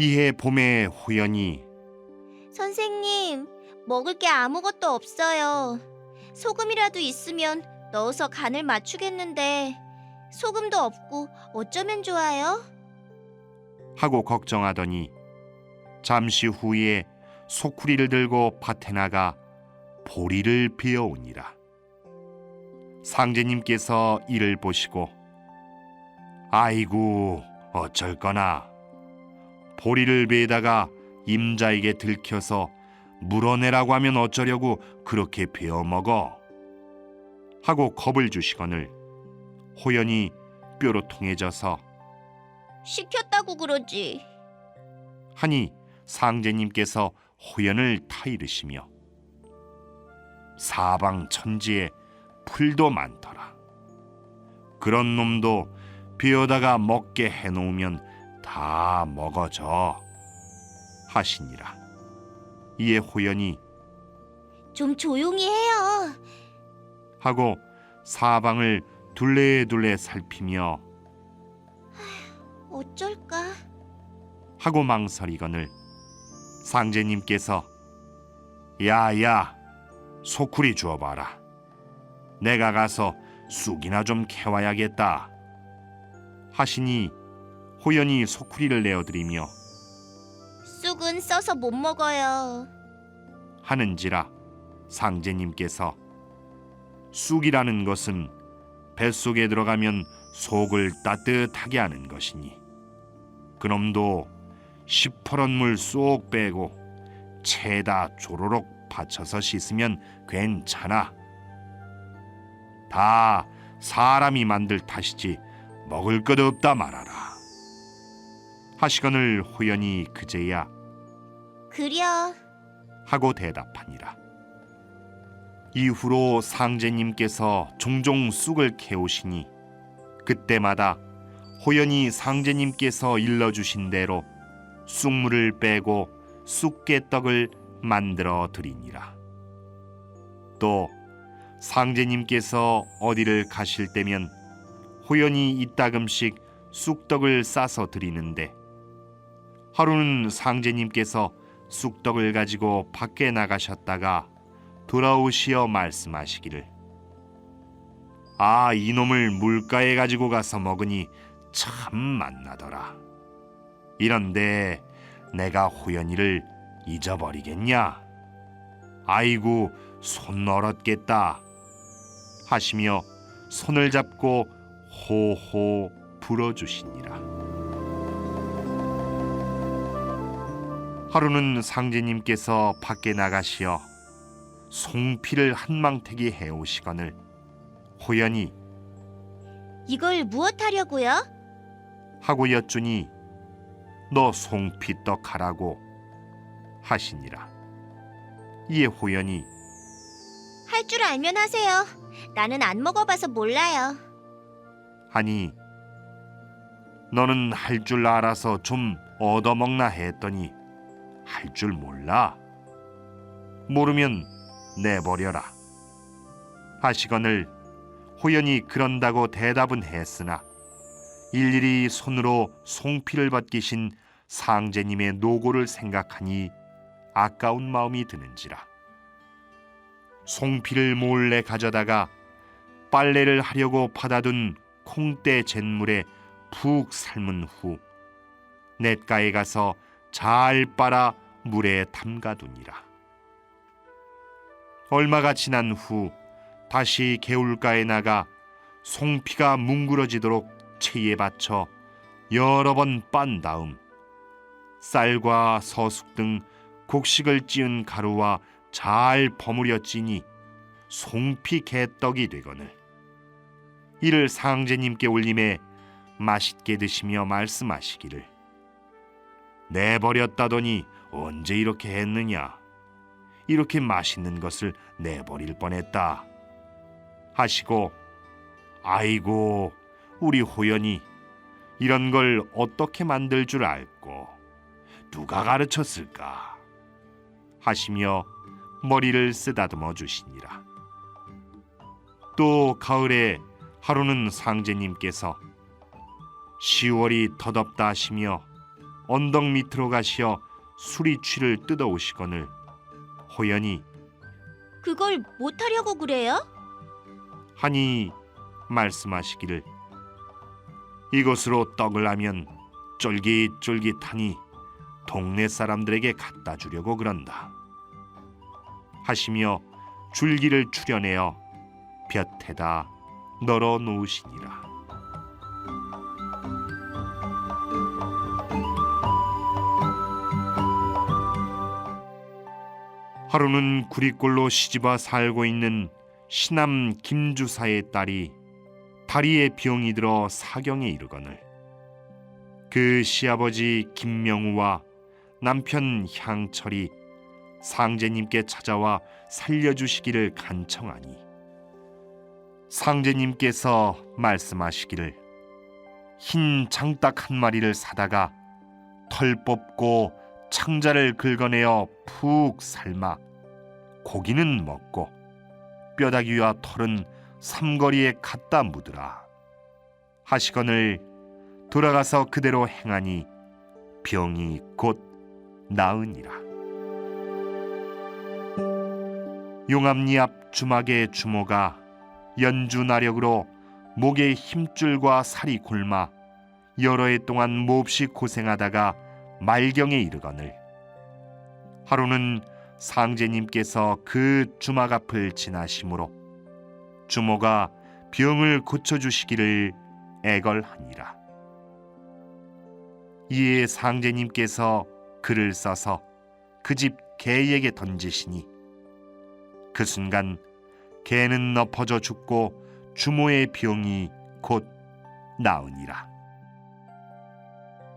이해 봄에 호연이 선생님, 먹을 게 아무것도 없어요. 소금이라도 있으면 넣어서 간을 맞추겠는데 소금도 없고 어쩌면 좋아요? 하고 걱정하더니 잠시 후에 소쿠리를 들고 밭에 나가 보리를 베어오니라. 상제님께서 이를 보시고 아이고 어쩔 거나 보리를 베다가 임자에게 들켜서 물어내라고 하면 어쩌려고 그렇게 베어 먹어 하고 겁을 주시거늘 호연이 뼈로 통해져서 시켰다고 그러지. 하니 상제님께서 호연을 타이르시며 사방 천지에 풀도 많더라. 그런 놈도 비어다가 먹게 해놓으면 다 먹어져 하시니라. 이에 호연이 좀 조용히 해요. 하고 사방을 둘레둘레 살피며 어쩔까? 하고 망설이거늘 상제님께서 야야 소쿠리 주어봐라 내가 가서 쑥이나 좀 캐와야겠다 하시니 호연이 소쿠리를 내어드리며 쑥은 써서 못 먹어요. 하는지라 상제님께서 쑥이라는 것은 뱃속에 들어가면 속을 따뜻하게 하는 것이니 그놈도 시퍼런 물 쏙 빼고 채에다 조로록 받쳐서 씻으면 괜찮아. 다 사람이 만들 탓이지 먹을 것 없다 말하라. 하시거늘 호연이 그제야 그려. 하고 대답하니라. 이후로 상제님께서 종종 쑥을 캐오시니 그때마다 호연이 상제님께서 일러주신 대로 쑥물을 빼고 쑥개떡을 만들어 드리니라. 또 상제님께서 어디를 가실 때면 호연이 이따금씩 쑥떡을 싸서 드리는데 하루는 상제님께서 쑥떡을 가지고 밖에 나가셨다가 돌아오시어 말씀하시기를. 아 이놈을 물가에 가지고 가서 먹으니 참 맛나더라. 이런데 내가 호연이를 잊어버리겠냐? 아이고 손 얼었겠다. 하시며 손을 잡고 호호 불어주시니라 하루는 상제님께서 밖에 나가시어 송피를 한 망태기 해오시거늘 호연이 이걸 무엇 하려고요? 하고 여쭈니 너 송피떡 하라고 하시니라 이에 호연이 할 줄 알면 하세요. 나는 안 먹어봐서 몰라요. 하니 너는 할 줄 알아서 좀 얻어먹나 했더니 할 줄 몰라. 모르면 내버려라. 하시거늘 호연이 그런다고 대답은 했으나 일일이 손으로 송피를 벗기신 상제님의 노고를 생각하니 아까운 마음이 드는지라. 송피를 몰래 가져다가 빨래를 하려고 받아둔 콩대 잿물에 푹 삶은 후 냇가에 가서 잘 빨아 물에 담가두니라. 얼마가 지난 후 다시 개울가에 나가 송피가 뭉그러지도록 체에 받쳐 여러 번 빤 다음 쌀과 서숙 등 곡식을 찌은 가루와 잘 버무려 찌니 송피 개떡이 되거늘 이를 상제님께 올림해 맛있게 드시며 말씀하시기를 내버렸다더니 언제 이렇게 했느냐? 이렇게 맛있는 것을 내버릴 뻔했다. 하시고 아이고 우리 호연이 이런 걸 어떻게 만들 줄 알고 누가 가르쳤을까? 하시며 머리를 쓰다듬어 주시니라. 또 가을에 하루는 상제님께서 10월이 더덥다 하시며 언덕 밑으로 가시어 수리취를 뜯어오시거늘 호연히 그걸 못하려고 그래요? 하니 말씀하시기를 이것으로 떡을 하면 쫄깃쫄깃하니 동네 사람들에게 갖다 주려고 그런다 하시며 줄기를 추려내어 볕에다 널어 놓으시니라 하루는 구리골로 시집와 살고 있는 시남 김주사의 딸이 다리에 병이 들어 사경에 이르거늘. 그 시아버지 김명우와 남편 향철이 상제님께 찾아와 살려주시기를 간청하니 상제님께서 말씀하시기를 흰 장닭 한 마리를 사다가 털 뽑고 창자를 긁어내어 푹 삶아 고기는 먹고 뼈다귀와 털은 삼거리에 갖다 묻으라. 하시거늘 돌아가서 그대로 행하니 병이 곧 나으니라. 용암리 앞 주막의 주모가 연주 나력으로 목에 힘줄과 살이 곪아 여러 해 동안 몹시 고생하다가 말경에 이르거늘 하루는 상제님께서 그 주막 앞을 지나심으로 주모가 병을 고쳐 주시기를 애걸하니라. 이에 상제님께서 글을 써서 그 집 개에게 던지시니 그 순간 개는 엎어져 죽고 주모의 병이 곧 나으니라.